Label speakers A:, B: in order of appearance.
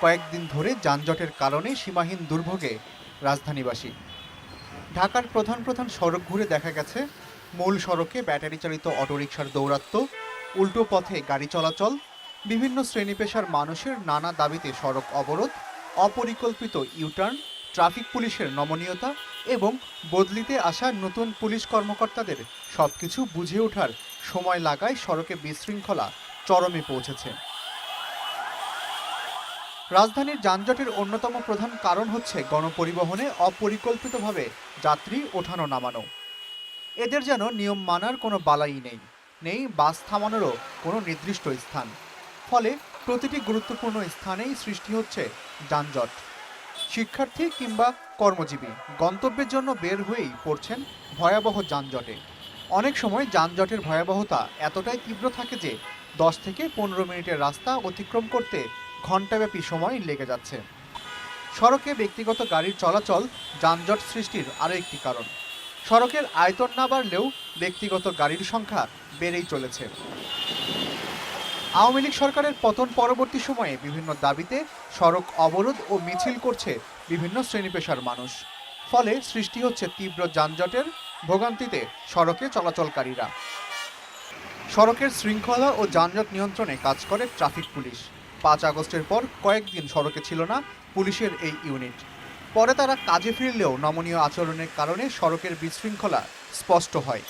A: কয়েকদিন ধরে যানজটের কারণে সীমাহীন দুর্ভোগে রাজধানীবাসী। ঢাকার প্রধান প্রধান সড়ক ঘুরে দেখা গেছে, মূল সড়কে ব্যাটারি চালিত অটোরিকশার দৌরাত্ম্য, উল্টো পথে গাড়ি চলাচল, বিভিন্ন শ্রেণি পেশার মানুষের নানা দাবিতে সড়ক অবরোধ, অপরিকল্পিত ইউটার্ন, ট্রাফিক পুলিশের নমনীয়তা এবং বদলিতে আসা নতুন পুলিশ কর্মকর্তাদের সবকিছু বুঝে ওঠার সময় লাগায় সড়কে বিশৃঙ্খলা চরমে পৌঁছেছে। রাজধানীর যানজটের অন্যতম প্রধান কারণ হচ্ছে গণপরিবহনে অপরিকল্পিতভাবে যাত্রী ওঠানো নামানো। এদের যেন নিয়ম মানার কোনো বালাই নেই নেই বাস থামানোরও কোনো নির্দিষ্ট স্থান। ফলে প্রতিটি গুরুত্বপূর্ণ স্থানেই সৃষ্টি হচ্ছে যানজট। শিক্ষার্থী কিংবা কর্মজীবী গন্তব্যের জন্য বের হয়েই পড়ছেন ভয়াবহ যানজটে। অনেক সময় যানজটের ভয়াবহতা এতটাই তীব্র থাকে যে দশ থেকে পনেরো মিনিটের রাস্তা অতিক্রম করতে ঘণ্টাব্যাপী সময় লেগে যাচ্ছে। সড়কে ব্যক্তিগত গাড়ির চলাচল, যানজট সৃষ্টির আরও একটি কারণ। সড়কের আয়তন না বাড়লেও ব্যক্তিগত গাড়ির সংখ্যা বেড়েই চলেছে। আওয়ামী লীগ সরকারের পতন পরবর্তী সময়ে বিভিন্ন দাবিতে সড়ক অবরোধ ও মিছিল করছে বিভিন্ন শ্রেণি পেশার মানুষ। ফলে সৃষ্টি হচ্ছে তীব্র যানজটের ভোগান্তিতে সড়কে চলাচলকারীরা। সড়কের শৃঙ্খলা ও যানজট নিয়ন্ত্রণে কাজ করে ট্রাফিক পুলিশ। পাঁচ আগস্টের পর কয়েকদিন সড়কে ছিল না পুলিশের এই ইউনিট। পরে তারা কাজে ফিরলেও নমনীয় আচরণের কারণে সড়কের বিশৃঙ্খলা স্পষ্ট হয়।